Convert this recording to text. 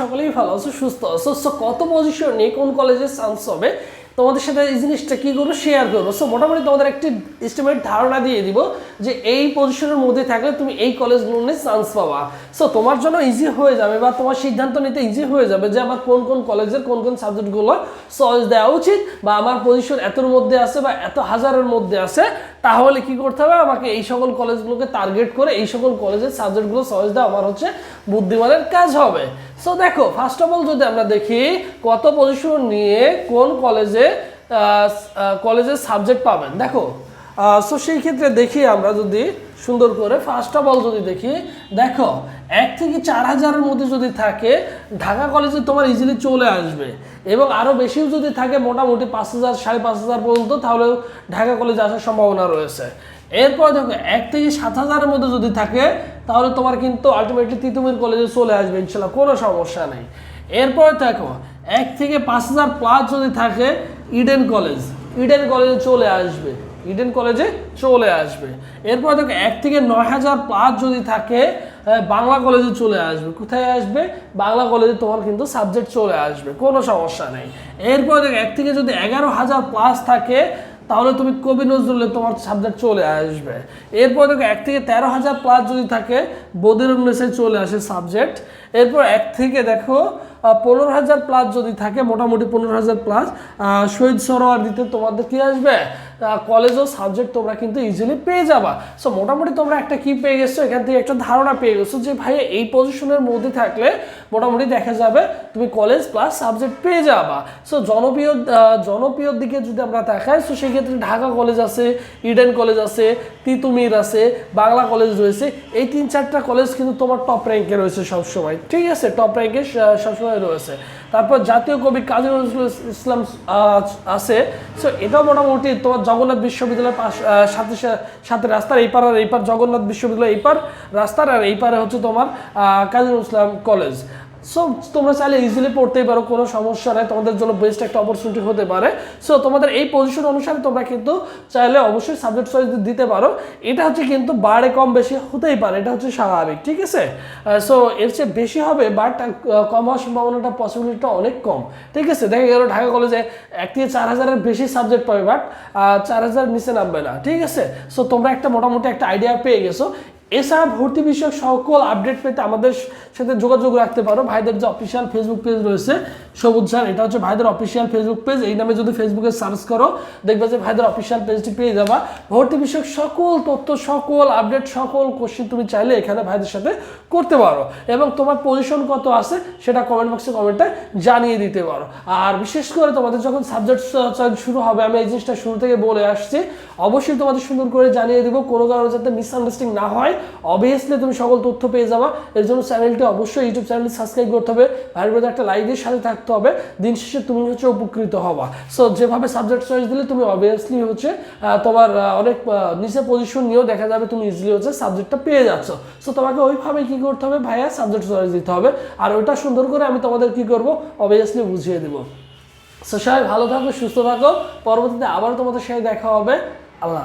সকলেই ভালো আছো সুস্থ আছো। সো কত পজিশন নিয়ে কোন কলেজে চান্স হবে? তোমাদের সাথে এই জিনিসটা কী করব? শেয়ার করব। সো মোটামুটি তোমাদের একটি এস্টিমেট ধারণা দিয়ে দিব যে এই পজিশনের মধ্যে থাকলে তুমি এই কলেজগুলো নিয়ে চান্স পাবা। সো তোমার জন্য ইজি হয়ে যাবে বা তোমার সিদ্ধান্ত নিতে ইজি হয়ে যাবে যে আমার কোন কোন কলেজের কোন কোন সাবজেক্টগুলো চয়েস দেওয়া উচিত বা আমার পজিশন এতর মধ্যে আছে বা এত হাজারের মধ্যে আছে। তাহলে কি করতে হবে? আমাকে এই সকল কলেজগুলোকে টার্গেট করে এই সকল কলেজের সাবজেক্টগুলো চয়েস দেওয়া আমার হচ্ছে বুদ্ধিমানের কাজ হবে। সো দেখো ফার্স্ট অফ অল যদি আমরা দেখি কত পজিশন নিয়ে কোন কলেজে কলেজের সাবজেক্ট পাবেন। দেখো সো সেই ক্ষেত্রে দেখি আমরা যদি সুন্দর করে ফার্স্ট অফ অল যদি দেখি, দেখো, এক থেকে চার হাজারের মধ্যে যদি থাকে, ঢাকা কলেজে তোমার ইজিলি চলে আসবে। এবং আরও বেশিও যদি থাকে, মোটামুটি পাঁচ হাজার, সাড়ে পাঁচ হাজার পর্যন্ত, তাহলেও ঢাকা কলেজে আসার সম্ভাবনা রয়েছে। এরপর দেখো, এক থেকে সাত হাজারের মধ্যে যদি থাকে, তাহলে তোমার কিন্তু আলটিমেটলি তিতুমির কলেজে চলে আসবে, ইনশাল্লাহ, কোনো সমস্যা নেই। এরপর দেখো, এক থেকে পাঁচ হাজার প্লাস যদি থাকে ইডেন কলেজ ইডেন কলেজে চলে আসবে। ইডেন কলেজে চলে আসবে। এরপর দেখো, এক থেকে নয় হাজার প্লাস যদি থাকে বাংলা কলেজে চলে আসবে। কোথায় আসবে? বাংলা কলেজে তোমার কিন্তু সাবজেক্ট চলে আসবে। কোনো সমস্যা নেই। এরপর দেখো, এক থেকে যদি এগারো হাজার প্লাস থাকে, তাহলে তুমি কবি নজরুলে তোমার সাবজেক্ট চলে আসবে। এরপর দেখো, এক থেকে তেরো হাজার প্লাস যদি থাকে বদির উন্মেষে চলে আসে সাবজেক্ট এরপর এক থেকে দেখো পনেরো হাজার প্লাস যদি থাকে মোটামুটি পনেরো হাজার প্লাস শহীদ সরোয়ার দিতে তোমাদের কি আসবে? কলেজ ও সাবজেক্ট তোমরা কিন্তু ইজিলি পেয়ে যাবা। সো মোটামুটি তোমরা একটা কি পেয়ে গেছো? এখান থেকে একটা ধারণা পেয়ে গেছো যে ভাই এই পজিশনের মধ্যে থাকলে মোটামুটি দেখা যাবে তুমি কলেজ প্লাস সাবজেক্ট পেয়ে যাবা। সো জনপ্রিয় আহ, জনপ্রিয়র দিকে যদি আমরা দেখাই সো সেক্ষেত্রে ঢাকা কলেজ আছে ইডেন কলেজ আছে তিতুমির আছে বাংলা কলেজ রয়েছে। এই তিন চারটা কলেজ কিন্তু তোমার টপ র্যাঙ্কে রয়েছে সবসময়। ঠিক আছে? টপ র্যাঙ্কে সবসময় রয়েছে। তারপর জাতীয় কবি কাজী নজরুল ইসলাম আছে। সো এটাও মোটামুটি তোমার জগন্নাথ বিশ্ববিদ্যালয়ের পাশ সাথে সাথে রাস্তার এই পার আর এই পার, জগন্নাথ বিশ্ববিদ্যালয় এই পার, রাস্তার আর এই পারে হচ্ছে তোমার কাজী নজরুল ইসলাম কলেজ সো তোমরা চাইলে ইজিলি পড়তেই পারো, কোনো সমস্যা নেই, তোমাদের জন্য বেস্ট একটা অপরচুনিটি হতে পারে। সো তোমাদের এই পজিশন অনুসারে তোমরা কিন্তু চাইলে অবশ্যই সাবজেক্ট চয়েস দিতে পারো। এটা হচ্ছে কিন্তু বাড়ে কম বেশি হতেই পারে, এটা হচ্ছে স্বাভাবিক, ঠিক আছে? সো এর চেয়ে বেশি হবে বাট কম হওয়ার সম্ভাবনাটা পসিবিলিটিটা অনেক কম, ঠিক আছে? দেখা গেল ঢাকা কলেজে এক থেকে চার হাজারের বেশি সাবজেক্ট পাবে বাট চার হাজার নিচে নামবে না, ঠিক আছে? সো তোমরা একটা মোটামুটি একটা আইডিয়া পেয়ে গেছো। এছাড়া ভর্তি বিষয়ক সকল আপডেট পেতে আমাদের সাথে যোগাযোগ রাখতে পারো। ভাইদের যে অফিসিয়াল ফেসবুক পেজ রয়েছে, সবুজ স্যার, এটা হচ্ছে ভাইদের অফিসিয়াল ফেসবুক পেজ এই নামে যদি ফেসবুকে সার্চ করো, দেখবে যে ভাইদের অফিসিয়াল পেজটি পেয়ে যাবা। ভর্তি বিষয়ক সকল তথ্য, সকল আপডেট সকল কোশ্চেন তুমি চাইলে এখানে ভাইদের সাথে করতে পারো। এবং তোমার পজিশন কত আছে, সেটা কমেন্ট বক্সে কমেন্টে জানিয়ে দিতে পারো। আর বিশেষ করে তোমাদের যখন সাবজেক্ট শুরু হবে, আমি এই জিনিসটা শুরু থেকে বলে আসছি। অবশ্যই তোমাদের সুন্দর করে জানিয়ে দেবো, কোনো কারণে যাতে মিসআন্ডারস্ট্যান্ডিং না হয়। অবভিয়াসলি তুমি সকল তথ্য পেয়ে যাবা। এর জন্য চ্যানেলটি অবশ্যই ইউটিউব চ্যানেলটি সাবস্ক্রাইব করতে হবে। ভাইয়ের মধ্যে একটা লাইভের সাথে থাকতে হবে। দিন শেষে তুমি হচ্ছে উপকৃত হবা। সো যেভাবে সাবজেক্ট চয়েস দিলে, তুমি অবভিয়াসলি হচ্ছে তোমার অনেক নিচে পজিশন নিয়েও দেখা যাবে তুমি ইজিলি হচ্ছে সাবজেক্টটা পেয়ে যাচ্ছ। সো তোমাকে ওইভাবে কি করতে হবে ভাইয়া? সাবজেক্ট চয়েস দিতে হবে। আর ওইটা সুন্দর করে আমি তোমাদের কি করব? অবভিয়াসলি বুঝিয়ে দেবো। সো সবাই ভালো থাকো, সুস্থ থাকো। পরবর্তীতে আবার তোমাদের সাথে দেখা হবে। আল্লাহ